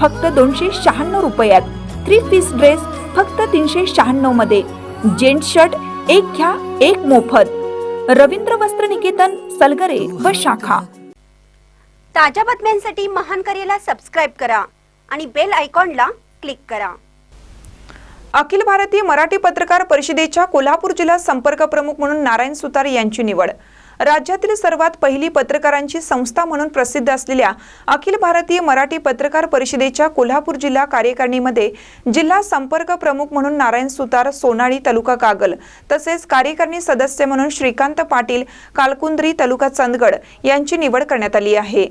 फक्त दोनशे शहाण्णव रुपयात. थ्री पीस ड्रेस फक्त तीनशे शहाण्णवमध्ये. जेंट शर्ट एक घ्या एक मोफत. रवींद्र वस्त्र निकेतन सलगरे व शाखा. ताज्या बातम्यांसाठी महान करेला सबस्क्राईब करा आणि बेल आयकॉनला क्लिक करा. अखिल भारतीय मराठी पत्रकार परिषदेच्या कोल्हापूर जिल्हा संपर्क प्रमुख म्हणून नारायण सुतार यांची निवड. राज्यातील सर्वात पहिली पत्रकारांची संस्था म्हणून प्रसिद्ध असलेल्या अखिल भारतीय मराठी पत्रकार परिषदेच्या कोल्हापूर जिल्हा कार्यकारिणीमध्ये जिल्हा संपर्क प्रमुख म्हणून नारायण सुतार सोनाळी तालुका कागल तसेच कार्यकारिणी सदस्य म्हणून श्रीकांत पाटील कालकुंद्री तालुका चंदगड यांची निवड करण्यात आली आहे.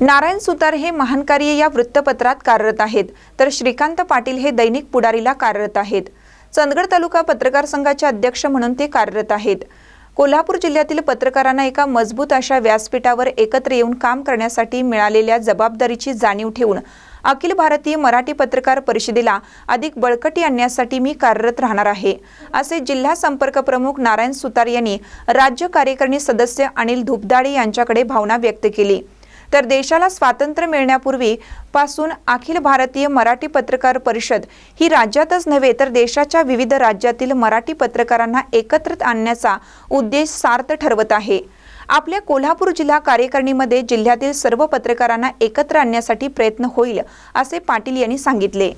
नारायण सुतार हे महान कार्य या वृत्तपत्रात कार्यरत आहेत तर श्रीकांत पाटील हे दैनिक पुढारीला कार्यरत आहेत. चंदगड तालुका पत्रकार संघाचे अध्यक्ष म्हणून ते कार्यरत आहेत. कोल्हापूर जिल्ह्यातील पत्रकारांना एका मजबूत अशा व्यासपीठावर एकत्र येऊन काम करण्यासाठी मिळालेल्या जबाबदारीची जाणीव ठेवून अखिल भारतीय मराठी पत्रकार परिषदेला अधिक बळकटी आणण्यासाठी मी कार्यरत राहणार आहे. असे जिल्हा संपर्क प्रमुख नारायण सुतार यांनी राज्य कार्यकारिणी सदस्य अनिल धुपदाडे यांच्याकडे भावना व्यक्त केली. तर देशाला स्वातंत्र्य मिळण्यापूर्वी पासून अखिल भारतीय मराठी पत्रकार परिषद ही राज्यातच नव्हे तर देशाच्या विविध राज्यातील मराठी पत्रकारांना एकत्रित आणण्याचा उद्देश सार्थ ठरवत आहे. आपल्या कोल्हापूर जिल्हा कार्यकारिणीमध्ये जिल्ह्यातील सर्व पत्रकारांना एकत्र आणण्यासाठी प्रयत्न होईल असे पाटील यांनी सांगितले.